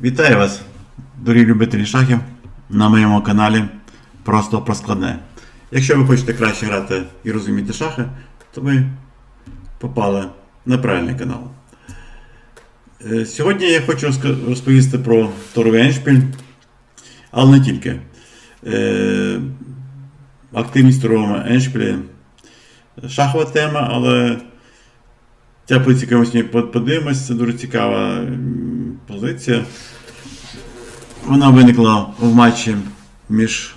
Вітаю вас, дорогі любителі шахів, на моєму каналі Просто про складне. Якщо ви хочете краще грати і розуміти шахи, то ви попали на правильний канал. Е, Сьогодні я хочу розповісти про торовий еншпіль, але не тільки. Е, Активність в торовому еншпілі шахова тема, але ця позиція ми сьогодні под- подивимось, це дуже цікава позиція. Вона виникла в матчі між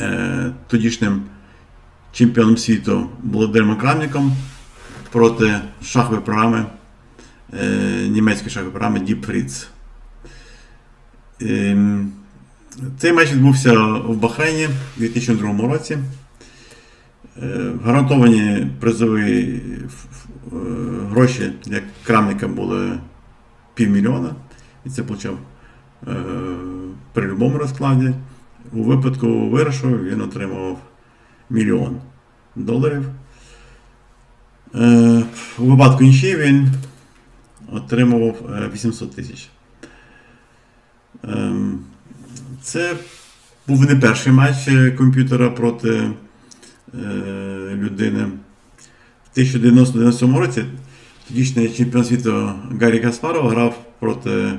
е, тодішнім чемпіоном світу Володимиром Крамником проти шахової програми, е, німецької шахової програми Deep Fritz. Ем, Цей матч відбувся в Бахрейні у 2002 році. Е, Гарантовані призові е, гроші для крамника були півмільйона. І це почав е, при будь-якому розкладі. У випадку виграшу він отримав мільйон доларів. Е, у випадку нічі він отримував е, 800 тисяч. Ем, Це був не перший матч е, комп'ютера проти е, людини. В 1997 році тодішній чемпіон світу Гаррі Каспаров грав проти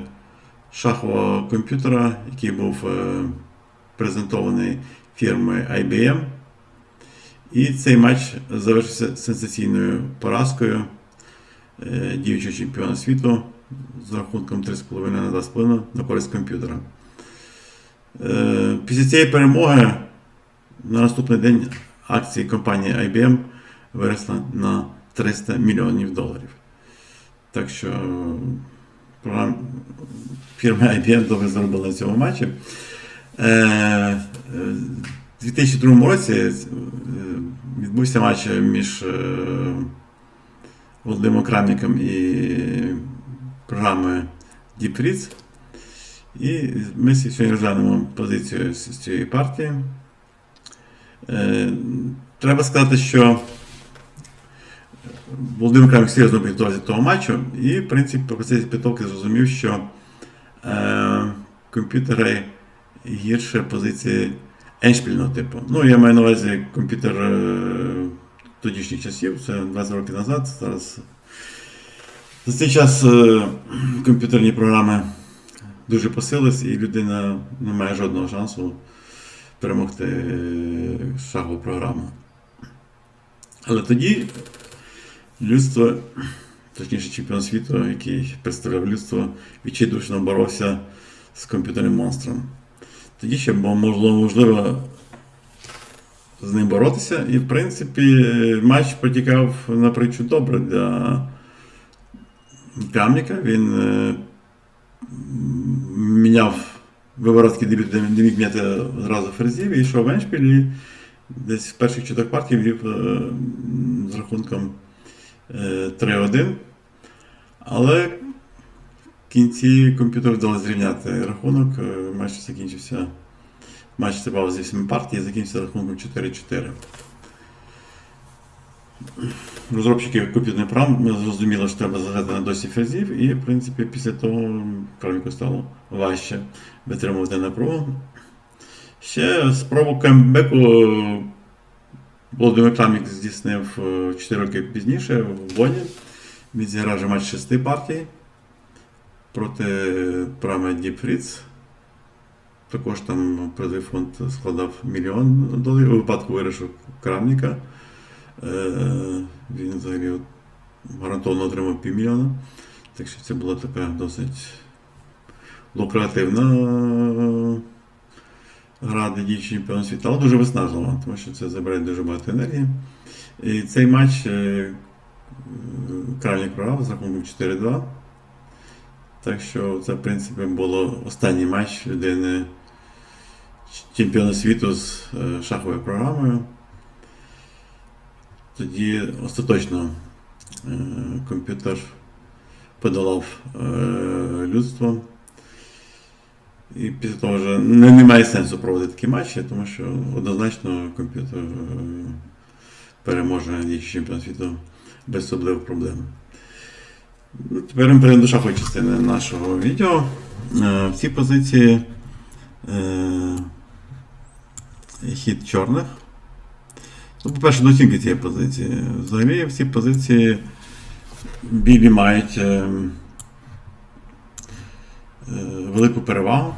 шахового комп'ютера, який був е, презентований фірмою IBM. І цей матч завершився сенсаційною поразкою е, діючого чемпіона світу з рахунком 3,5 на 2,5 на користь комп'ютера. Е, Після цієї перемоги на наступний день акції компанії IBM виросла на 300 мільйонів доларів. Так що програм... фірма IBM добре заробила на цьому матчі. Е, е, У 2002 році е, відбувся матч між Володимиром Крамником і програмою Deep Fritz. І ми сьогодні розглянемо позицію з цієї партії. Треба сказати, що Володимир Крамник серйозно підготувався до того матчу, і, в принципі, по процесі підготовки зрозумів, що е, комп'ютери гірше позиції еншпільного типу. Ну, я маю на увазі комп'ютер е, тодішніх часів, це 20 років назад. Зараз за цей час е, комп'ютерні програми дуже посилились, і людина не має жодного шансу перемогти е, шахову програму. Але тоді людство, точніше чемпіон світу, який представляв людство, відчайдушно боровся з комп'ютерним монстром. Тоді ще було можливо, з ним боротися, і в принципі матч протікав напричу добре для Крамника. Він е, міняв виворотський дебют, де не міг міняти зразу ферзів, і йшов в еншпіль, і десь в перших чотирьох партій вів е, з рахунком 3-1. Але в кінці комп'ютер вдалося зрівняти рахунок. Е, Матч закінчився. Матч тривав з 8 партій, закінчився рахунком 4-4. Розробники комп'ютерних програм зрозуміли, що треба заграти на досі ферзів, і, в принципі, після того правильнику стало важче витримувати напругу. Ще спробу камбеку Володимир Крамник здійснив 4 роки пізніше в Боні. Він зіграв вже матч 6 партій проти програми Deep Fritz. Також там призовий фонд складав мільйон доларів. У випадку вирішив Крамника. Е, Він взагалі гарантовано отримав півмільйона. Так що це була така досить лукративна гра для діючого чемпіона світу, але дуже виснажлива, тому що це забирає дуже багато енергії. І цей матч е, Кральник програв з рахунком 4-2. Так що це, в принципі, було останній матч людини чемпіона світу з е, шаховою програмою. Тоді остаточно е, комп'ютер подолав людство. І після того вже не, немає сенсу проводити такі матчі, тому що однозначно комп'ютер е, переможе діючий чемпіон світу без особливих проблем. Ну, Тепер ми перейдемо до шахової частини нашого відео. Е, В цій позиції е, хід чорних. Ну, по-перше, до оцінки цієї позиції. Взагалі в цій позиції білі мають велику перевагу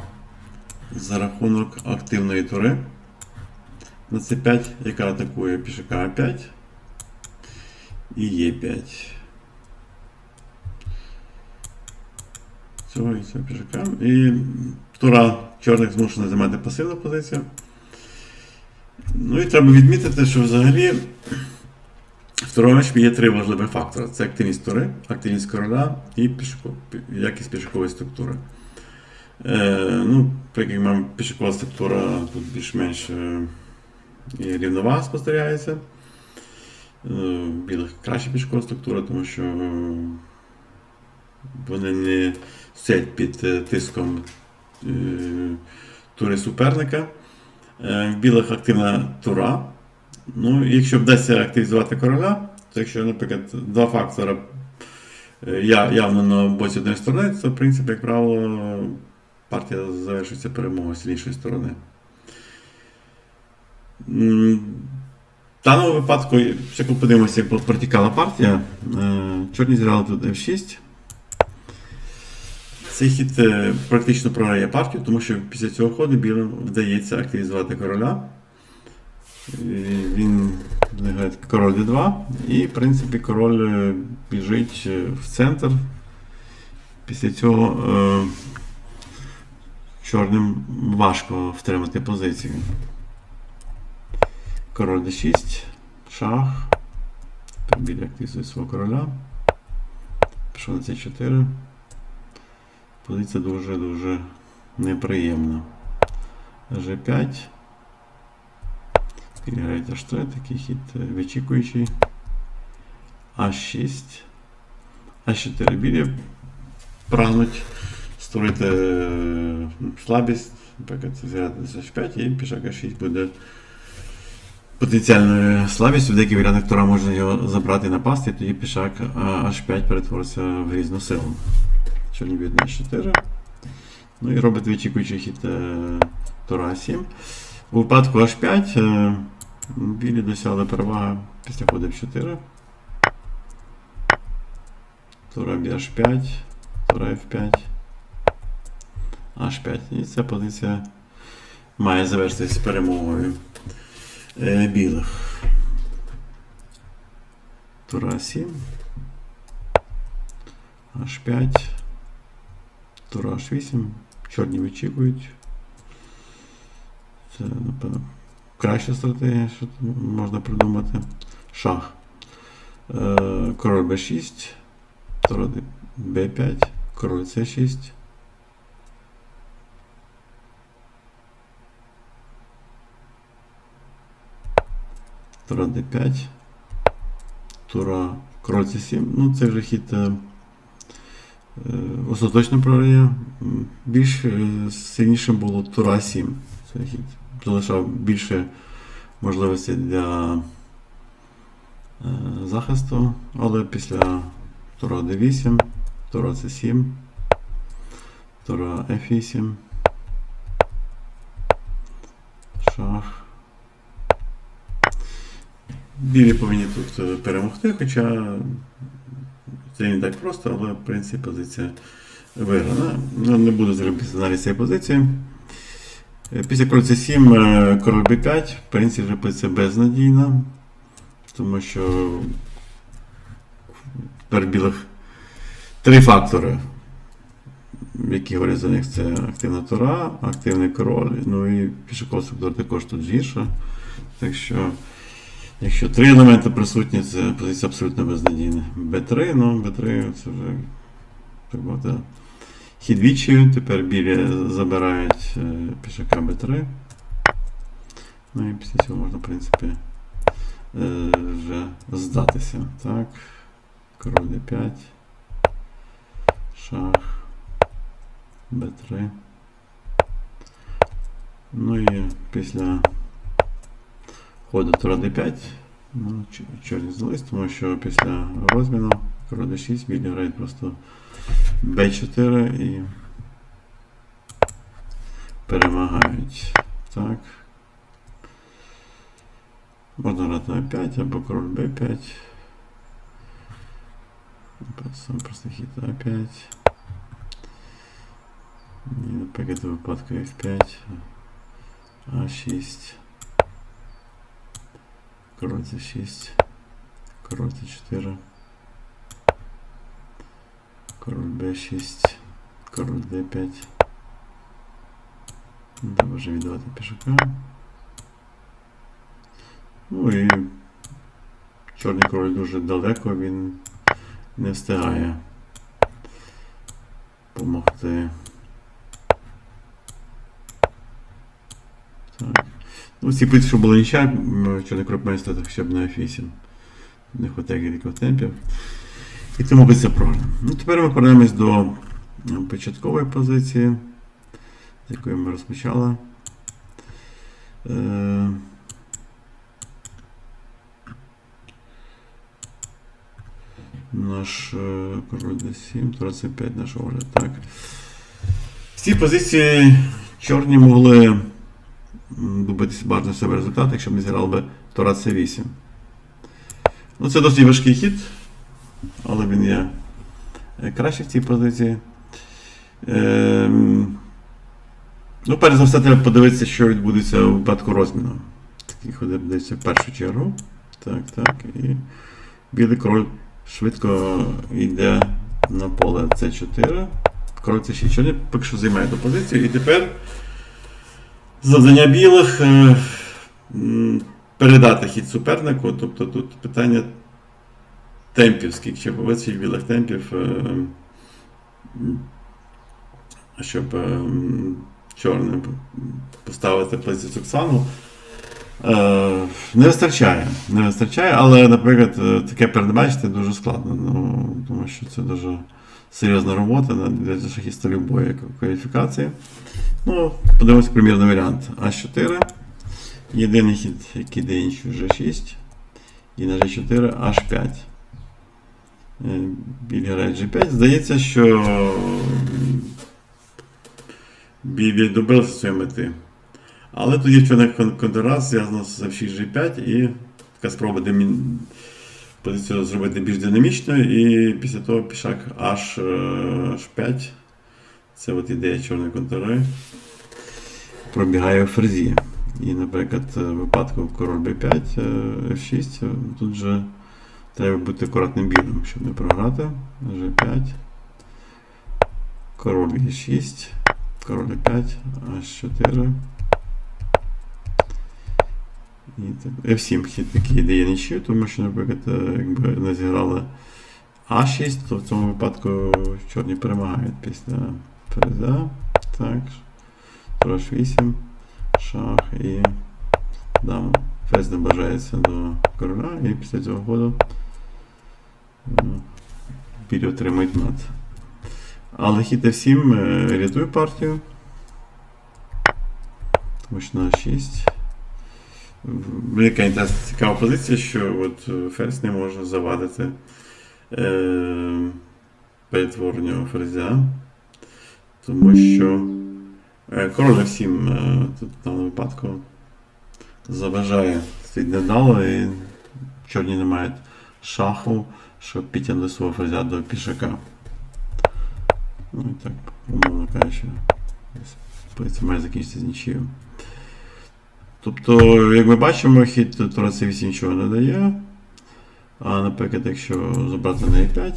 за рахунок активної тури на c5, яка атакує пішака А5 і Е5. Цього і цього пішака. І тура чорних змушена займати пасивну позицію. Ну і треба відмітити, що взагалі в Туромечпі є три важливі фактори: це активність тури, активність короля і пішко, якість пішакової структури. Е, ну, як маємо пішакова структура, тут більш-менш е, і рівновага спостерігається. Е, білих краща пішакова структура, тому що вони не стоять під тиском тури суперника. В білих активна тура. Ну, якщо вдасться активізувати короля, то якщо, наприклад, два фактори я- явно на боці однієї сторони, то, в принципі, як правило, партія завершується перемогою сильнішої сторони. В даному випадку, коли подивимося, як протікала партія, е, чорні зіграли тут F6. Цей хід е, практично програє партію, тому що після цього ходу білим вдається активізувати короля. Він грає король d2, і, в принципі, король е, біжить е, в центр. Після цього е, чорним важко втримати позицію. Король d6, шах. Білі активізує свого короля. Пішов на c4. Позиція дуже-дуже неприємна. G5. Грають H3, такий хід вичікуючий. А6. А4 білі прагнуть створити е, слабість, наприклад, з H5 і пішак А6 буде потенціальною слабістю. В деяких варіантах Тура можна його забрати і напасти, і тоді пішак H5 перетвориться в різну силу. Чорні б'ють на 4. Ну і робить вичікуючий хід е, Тура 7. У випадку H5 е, білі досягли переваги після ходу F4. Тура б'є H5, Тура F5, H5. І ця позиція має завершитися перемогою е, білих. Тура 7. H5. Тура H8. Чорні вичікують. Це, напевно, краща стратегія, що можна придумати. Шах. Е, король b6, король b5, король c6. Тура d5. Тура король c7. Ну, це вже хід е, е, остаточно програє. Більш е, сильнішим було Тура 7. Це хід залишав більше можливостей для е, захисту, але після Тура D8, Тура C7, Тура F8, шах. Білі повинні тут е, перемогти, хоча це не так просто, але в принципі позиція виграна. Ну, не буду зробити аналіз цієї позиції. Е, Після короля c7 е, король b5, в принципі, вже позиція безнадійна, тому що тепер білих три фактори, які говорять за них, це активна тура, активний король, ну і структура також тут гірша. Так що, якщо три елементи присутні, це позиція абсолютно безнадійна. b3, ну b3 це вже так багато. Хід вічію, тепер білі забирають е, пішака b3. Ну і після цього можна, в принципі, е, вже здатися. Так. Король d5. Шах. b3. Ну і після ходу тура d5 Ну, ч- чорні здались, тому що після розміну король d6 білі грають просто b4 і перемагають. Так. Можна грати на 5 або король b5. Сам просто хід А5. І, наприклад, у випадку F5. А6. Король C6. Король C4. Король B6. Король D5. Треба вже віддавати пішака. Ну і чорний король дуже далеко, він не встигає помогти. Так. Ну, всі пити, що було ніча, чорний король має стати хоча б на F8. Не вистачає кількох темпів. І тому би це програно. Ну, тепер ми повернемось до початкової позиції, з якої ми розпочали. Е, Наш е, король d7, тура c5 наш огляд. Так. Всі позиції чорні могли добитися бажаного себе результату, якщо не зіграли би тура c8. Ну, це досить важкий хід, але він є е, кращий в цій позиції. Ем, ну, перш за все, треба подивитися, що відбудеться у випадку розміну. Такий ходи в першу чергу. Так, так. І білий король швидко йде на поле С4. Король С6. Чорний поки що займає ту позицію. І тепер завдання білих е, передати хід супернику. Тобто тут питання темпів, скільки ще вистачить білих темпів, е, щоб е, чорним поставити позицію Оксану. Не вистачає. Не вистачає, але, наприклад, таке передбачити дуже складно. Ну, тому що це дуже серйозна робота для шахіста любої кваліфікації. Ну, подивимось примірний варіант. А4. Єдиний хід, який дає інший G6. І на G4 H5. Е, Білі грає G5. Здається, що білі добилися своєї мети. Але тоді в чорних кон- контрас зв'язано з F6 G5 і така спроба демі... позицію зробити більш динамічною, і після того пішак H, е, H5. Це от ідея чорної контури. Пробігає в ферзі. І, наприклад, в випадку король B5, е, F6, е, тут же треба бути акуратним білим, щоб не програти. G5. Король E6, король E5, H4. І. F7 хід такий дає нічию, тому що, наприклад, е, якби не зіграли А6, то в цьому випадку чорні перемагають після ферзя. Так. Трош 8, шах і дама. Ферзь наближається до короля і після цього ходу е, білі отримують мат. Але хід F7 е, рятує партію. Тому що на 6. Велика інтересна цікава позиція, що от е, ферзь не може завадити е, перетворенню ферзя. Тому що е, король F7 е, тут в даному випадку заважає стоїть недало і чорні не мають шаху, щоб підтягнути свого ферзя до пішака. Ну і так, умовно кажучи, позиція має закінчитися з нічією. Тобто, як ми бачимо, хід Тура C8 нічого не дає. А наприклад, якщо забрати на E5,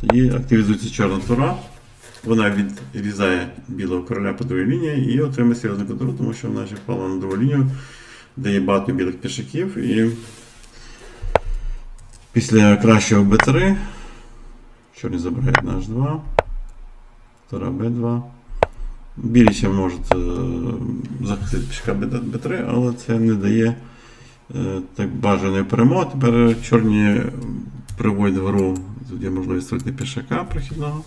тоді активізується чорна тура. Вона відрізає білого короля по другій лінії і отримає серйозну контролю, тому що вона ще впала на другу лінію, де є багато білих пішаків. І після кращого b3 чорні забирають на h2, тура b2. Більше можуть? Е, захистити пішка Б3, але це не дає е, так бажаної перемоги. Тепер чорні приводять в гру, тут є можливість створити пішака прохідного.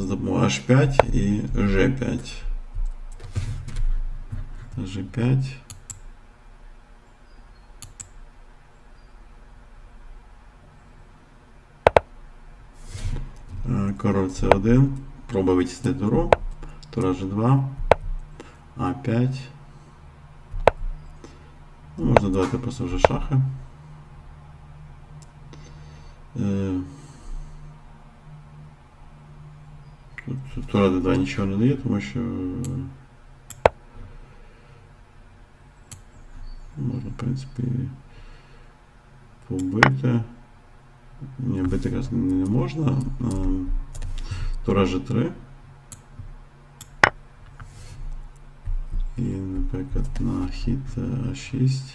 З допомогою H5 і G5. G5. Е, король c 1 С1. Проба витіснити туру. Тура G2. А5. Ну, можна давати просто вже шахи. Е, Тут, тут тура D2 нічого не дає, тому що е, можна, в принципі, побити. Ні, бити якраз не можна. Тура G3. І, наприклад, на хід е, А6.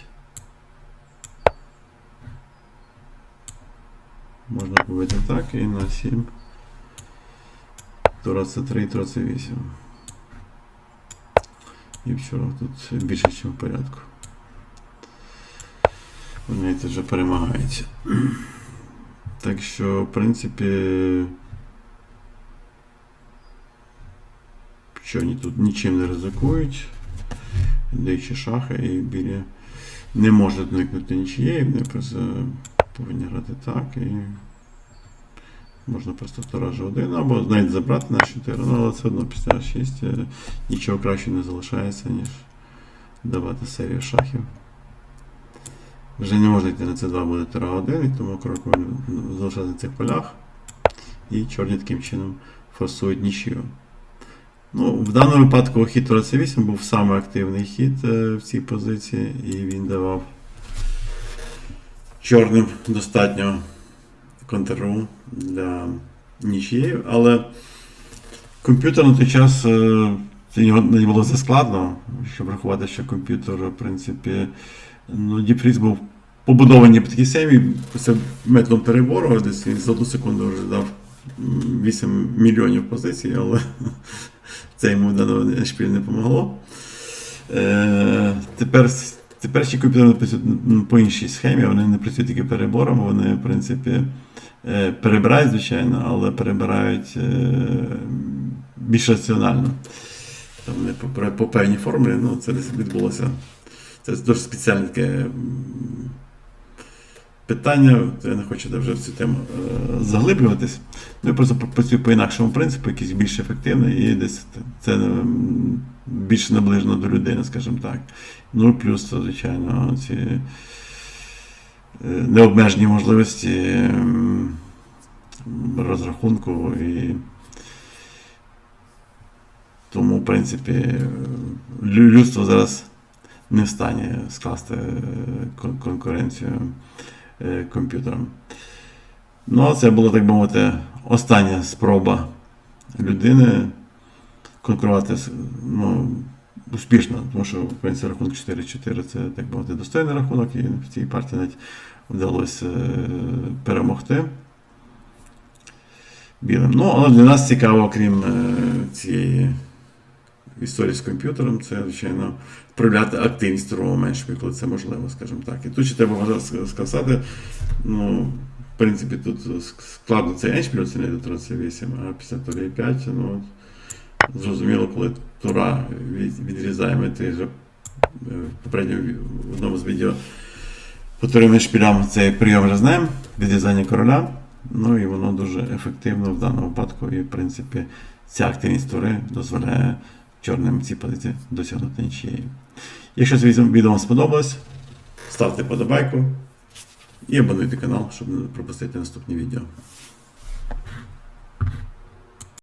Можна побити так і на 7. Тура С3 і Тура С8. І вчора тут більше, ніж в порядку. Вони вже перемагають. Так що, в принципі, чорні тут нічим не ризикують. Даючи шахи і білі не можуть уникнути нічієї, вони повинні грати так і можна просто втораж один або навіть забрати на 4, ну, але все одно після 6 нічого краще не залишається, ніж давати серію шахів. Вже не можна йти на c 2 буде тира 1, і тому крок залишати на цих полях. І чорні таким чином форсують нічию. Ну, в даному випадку хід тура c8 був самий активний хід е, в цій позиції, і він давав чорним достатньо контрру для нічиєї, але комп'ютер на той час е, його не було заскладно, щоб врахувати, що комп'ютер, в принципі, ну, Діпфріз був побудований по такій семі, це методом перебору, десь він за одну секунду вже дав 8 мільйонів позицій, але це йому в даному шпілі не допомогло. Е, тепер, теперішні комп'ютери працюють по іншій схемі, вони не працюють тільки перебором, вони, в принципі, е, перебирають, звичайно, але перебирають е, більш раціонально. Там вони по, по певній формулі, ну, це відбулося. Це дуже спеціальне таке питання. Я не хочу вже в цю тему е, заглиблюватись. Ну, я просто працюю по інакшому принципу, якийсь більш ефективний, і десь це більш наближено до людини, скажімо так. Ну, плюс, звичайно, ці е, необмежені можливості розрахунку і. Тому, в принципі, людство зараз не в стані скласти е, кон- конкуренцію е, комп'ютерам. Ну, а це була, так би мовити, остання спроба людини конкурувати ну, успішно, тому що, в принципі, рахунок 4-4 це, так би мовити, достойний рахунок, і в цій партії навіть вдалося е, перемогти білим. Ну, але для нас цікаво, крім е, цієї історії з комп'ютером, це, звичайно, проявляти активність другого меншого, коли це можливо, скажімо так. І тут ще треба сказати, ну, в принципі, тут складно цей оцінити до 38, а після турі 5, ну, зрозуміло, коли тура від- відрізає, ти вже е, ві- в одному з відео по турим шпілям цей прийом вже знаємо, відрізання короля. Ну і воно дуже ефективно в даному випадку. І, в принципі, ця активність тури дозволяє чорним ці позиції досягнути нічиєї. Якщо це відео вам сподобалось, ставте подобайку і абонуйте канал, щоб не пропустити наступні відео.